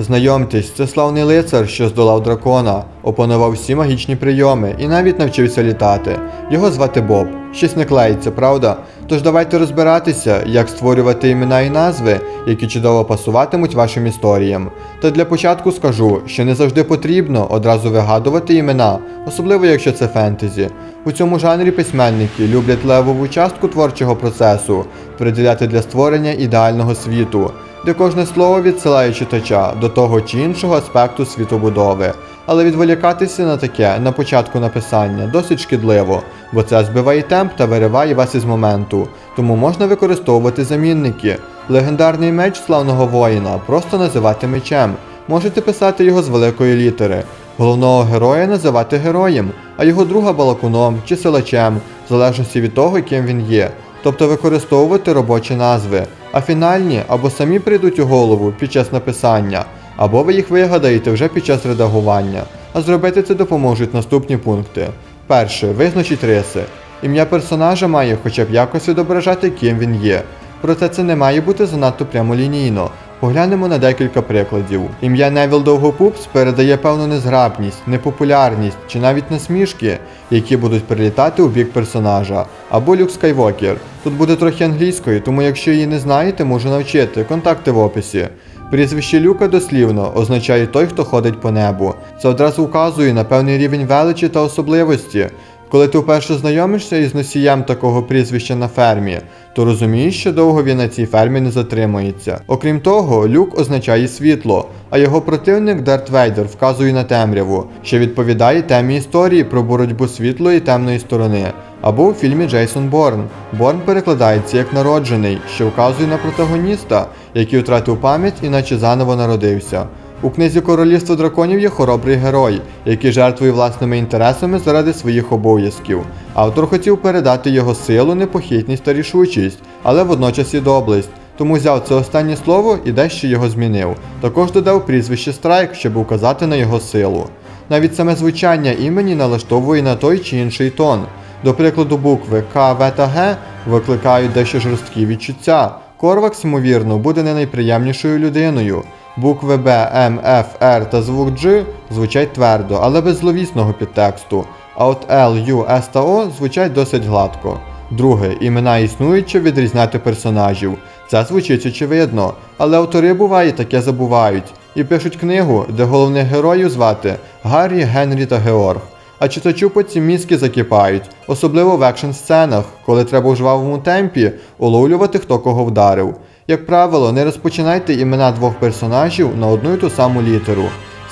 Знайомтесь, це славний лицар, що здолав дракона, опанував всі магічні прийоми і навіть навчився літати. Його звати Боб. Щось не клеїться, правда? Тож давайте розбиратися, як створювати імена і назви, які чудово пасуватимуть вашим історіям. Та для початку скажу, що не завжди потрібно одразу вигадувати імена, особливо якщо це фентезі. У цьому жанрі письменники люблять левову частку творчого процесу приділяти для створення ідеального світу, де кожне слово відсилає читача до того чи іншого аспекту світобудови. Але відволікатися на таке на початку написання досить шкідливо, бо це збиває темп та вириває вас із моменту. Тому можна використовувати замінники. Легендарний меч славного воїна просто називати мечем. Можете писати його з великої літери. Головного героя називати героєм, а його друга балакуном чи силачем, в залежності від того, ким він є. Тобто використовувати робочі назви, а фінальні або самі прийдуть у голову під час написання, або ви їх вигадаєте вже під час редагування. А зробити це допоможуть наступні пункти. Перше, визначіть риси. Ім'я персонажа має хоча б якось відображати, ким він є. Проте це не має бути занадто прямолінійно. Поглянемо на декілька прикладів. Ім'я Невіл Довгопупс передає певну незграбність, непопулярність чи навіть насмішки, які будуть прилітати у бік персонажа. Або Люк Скайвокер. Тут буде трохи англійської, тому якщо її не знаєте, можу навчити. Контакти в описі. Прізвище Люка дослівно означає той, хто ходить по небу. Це одразу вказує на певний рівень величі та особливості. Коли ти вперше знайомишся із носієм такого прізвища на фермі, то розумієш, що довго він на цій фермі не затримується. Окрім того, люк означає світло, а його противник Дарт Вейдер вказує на темряву, що відповідає темі історії про боротьбу світлої і темної сторони. Або у фільмі Джейсон Борн. Борн перекладається як народжений, що вказує на протагоніста, який втратив пам'ять і наче заново народився. У книзі Королівство драконів є хоробрий герой, який жертвує власними інтересами заради своїх обов'язків. Автор хотів передати його силу, непохитність та рішучість, але водночас і доблесть. Тому взяв це останнє слово і дещо його змінив. Також додав прізвище Страйк, щоб указати на його силу. Навіть саме звучання імені налаштовує на той чи інший тон. До прикладу, букви К, В та Г викликають дещо жорсткі відчуття. Корвакс, ймовірно, буде не найприємнішою людиною. Букви Б, М, Ф, Р та звук Дж звучать твердо, але без зловісного підтексту. А от Л, Ю, С та О звучать досить гладко. Друге, імена існують, щоб відрізняти персонажів. Це звучить очевидно, але автори буває таке забувають і пишуть книгу, де головних героїв звати Гаррі, Генрі та Георг. А читачу потім мізки закипають, особливо в екшн сценах, коли треба у жвавому темпі уловлювати, хто кого вдарив. Як правило, не розпочинайте імена двох персонажів на одну й ту саму літеру.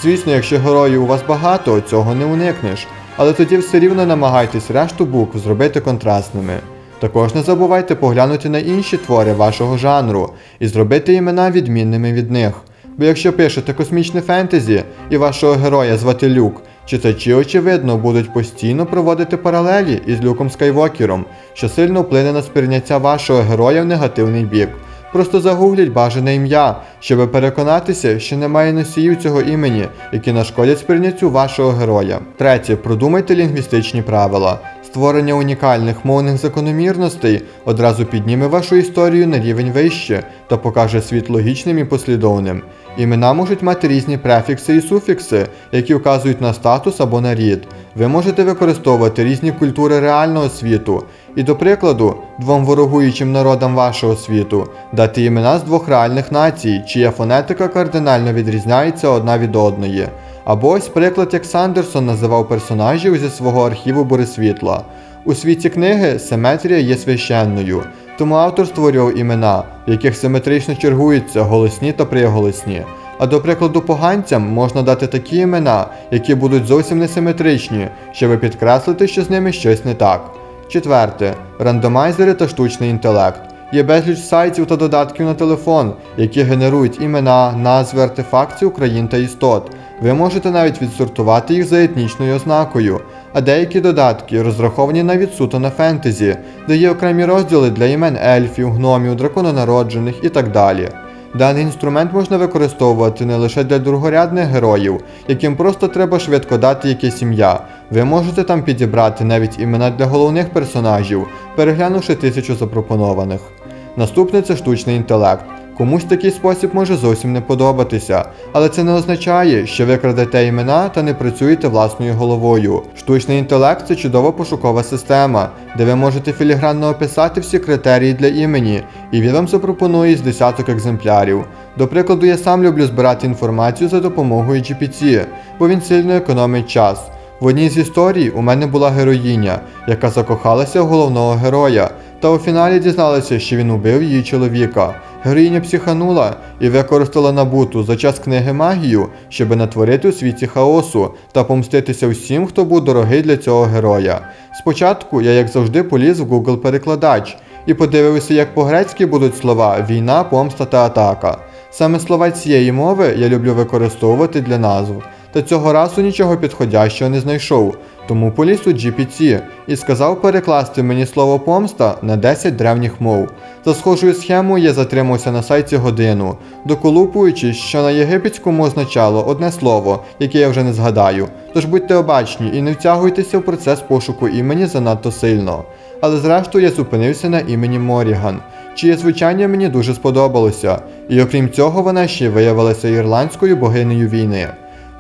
Звісно, якщо героїв у вас багато, цього не уникнеш, але тоді все рівно намагайтесь решту букв зробити контрастними. Також не забувайте поглянути на інші твори вашого жанру і зробити імена відмінними від них. Бо якщо пишете космічне фентезі і вашого героя звати Люк, читачі, очевидно, будуть постійно проводити паралелі із Люком Скайвокером, що сильно вплине на сприйняття вашого героя в негативний бік. Просто загугліть бажане ім'я, щоб переконатися, що немає носіїв цього імені, які нашкодять сприйняттю вашого героя. Третє, продумайте лінгвістичні правила. Створення унікальних мовних закономірностей одразу підніме вашу історію на рівень вище та покаже світ логічним і послідовним. Імена можуть мати різні префікси і суфікси, які вказують на статус або на рід. Ви можете використовувати різні культури реального світу, і, до прикладу, двом ворогуючим народам вашого світу дати імена з двох реальних націй, чия фонетика кардинально відрізняється одна від одної. Або ось приклад, як Сандерсон називав персонажів зі свого архіву Борисвітла. У світі книги симетрія є священною, тому автор створював імена, в яких симетрично чергуються голосні та приголосні. А до прикладу поганцям можна дати такі імена, які будуть зовсім несиметричні, щоб підкреслити, що з ними щось не так. Четверте рандомайзери та штучний інтелект. Є безліч сайтів та додатків на телефон, які генерують імена, назви артефактів, країн та істот. Ви можете навіть відсортувати їх за етнічною ознакою, а деякі додатки розраховані навіть суто на фентезі, де є окремі розділи для імен ельфів, гномів, дракононароджених і так далі. Даний інструмент можна використовувати не лише для другорядних героїв, яким просто треба швидко дати якесь ім'я. Ви можете там підібрати навіть імена для головних персонажів, переглянувши тисячу запропонованих. Наступне це штучний інтелект. Комусь такий спосіб може зовсім не подобатися, але це не означає, що ви крадете імена та не працюєте власною головою. Штучний інтелект це чудова пошукова система, де ви можете філігранно описати всі критерії для імені, і він вам запропонує з десяток екземплярів. До прикладу, я сам люблю збирати інформацію за допомогою GPT, бо він сильно економить час. В одній з історій у мене була героїня, яка закохалася в головного героя, та у фіналі дізналася, що він убив її чоловіка. Героїня психанула і використала набуту за час книги магію, щоби натворити у світі хаосу та помститися всім, хто був дорогий для цього героя. Спочатку я, як завжди, поліз в Google перекладач і подивився, як по-грецьки будуть слова війна, помста та атака. Саме слова цієї мови я люблю використовувати для назв. Та цього разу нічого підходящого не знайшов, тому поліз у GPT і сказав перекласти мені слово помста на 10 древніх мов. За схожою схемою я затримався на сайті годину, доколупуючись, що на єгипетському означало одне слово, яке я вже не згадаю. Тож будьте обачні і не втягуйтеся в процес пошуку імені занадто сильно. Але зрештою я зупинився на імені Моріган, чиє звучання мені дуже сподобалося, і окрім цього вона ще виявилася ірландською богинею війни.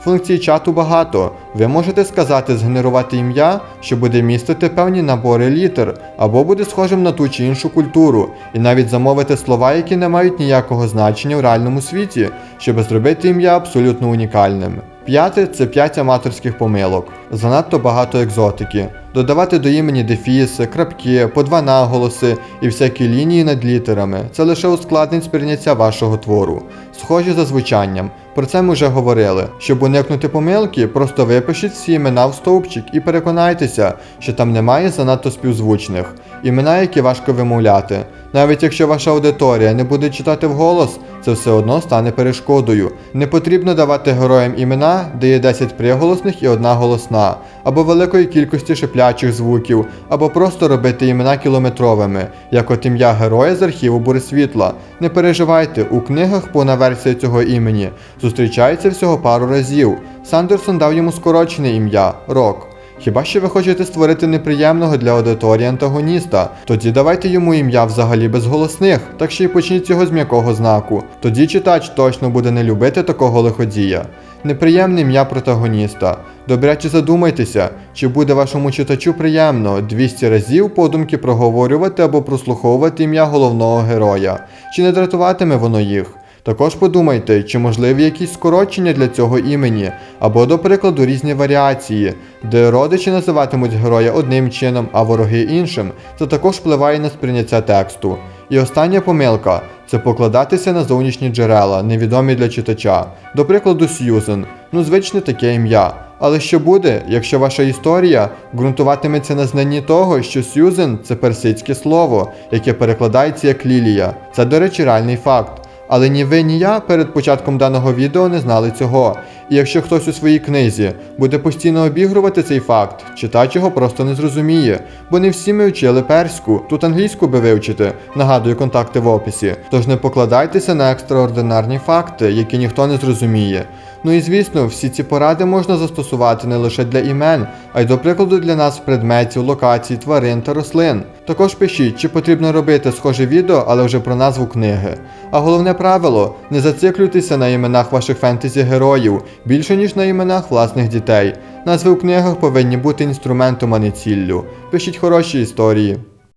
Функцій чату багато. Ви можете сказати згенерувати ім'я, що буде містити певні набори літер, або буде схожим на ту чи іншу культуру, і навіть замовити слова, які не мають ніякого значення в реальному світі, щоб зробити ім'я абсолютно унікальним. П'яте це 5 аматорських помилок. Занадто багато екзотики. Додавати до імені дефіси, крапки, по два наголоси і всякі лінії над літерами. Це лише ускладнить сприйняття вашого твору. Схожі за звучанням. Про це ми вже говорили. Щоб уникнути помилки, просто випишіть всі імена в стовпчик і переконайтеся, що там немає занадто співзвучних. Імена, які важко вимовляти. Навіть якщо ваша аудиторія не буде читати вголос, це все одно стане перешкодою. Не потрібно давати героям імена, де є 10 приголосних і одна голосна, або великої кількості шиплячих звуків, або просто робити імена кілометровими, як от ім'я героя з архіву Буресвітла. Не переживайте, у книгах повна версія цього імені зустрічається всього пару разів. Сандерсон дав йому скорочене ім'я Рок. Хіба що ви хочете створити неприємного для аудиторії антагоніста? Тоді давайте йому ім'я взагалі без голосних, так що й почніть його з м'якого знаку. Тоді читач точно буде не любити такого лиходія. Неприємне ім'я протагоніста. Добряче задумайтеся, чи буде вашому читачу приємно 200 разів подумки проговорювати або прослуховувати ім'я головного героя, чи не дратуватиме воно їх. Також подумайте, чи можливі якісь скорочення для цього імені, або, до прикладу, різні варіації, де родичі називатимуть героя одним чином, а вороги іншим. Це також впливає на сприйняття тексту. І остання помилка це покладатися на зовнішні джерела, невідомі для читача. До прикладу, Сьюзен. Ну, звичне таке ім'я. Але що буде, якщо ваша історія ґрунтуватиметься на знанні того, що Сьюзен це персидське слово, яке перекладається як лілія. Це, до речі, реальний факт. Але ні ви, ні я перед початком даного відео не знали цього. І якщо хтось у своїй книзі буде постійно обігрувати цей факт, читач його просто не зрозуміє, бо не всі ми вчили перську, тут англійську би вивчити, нагадую контакти в описі. Тож не покладайтеся на екстраординарні факти, які ніхто не зрозуміє. Ну і звісно, всі ці поради можна застосувати не лише для імен, а й до прикладу для нас предметів, локацій, тварин та рослин. Також пишіть, чи потрібно робити схоже відео, але вже про назву книги. А головне правило не зациклюйтеся на іменах ваших фентезі героїв більше ніж на іменах власних дітей. Назви в книгах повинні бути інструментом, а не ціллю. Пишіть хороші історії.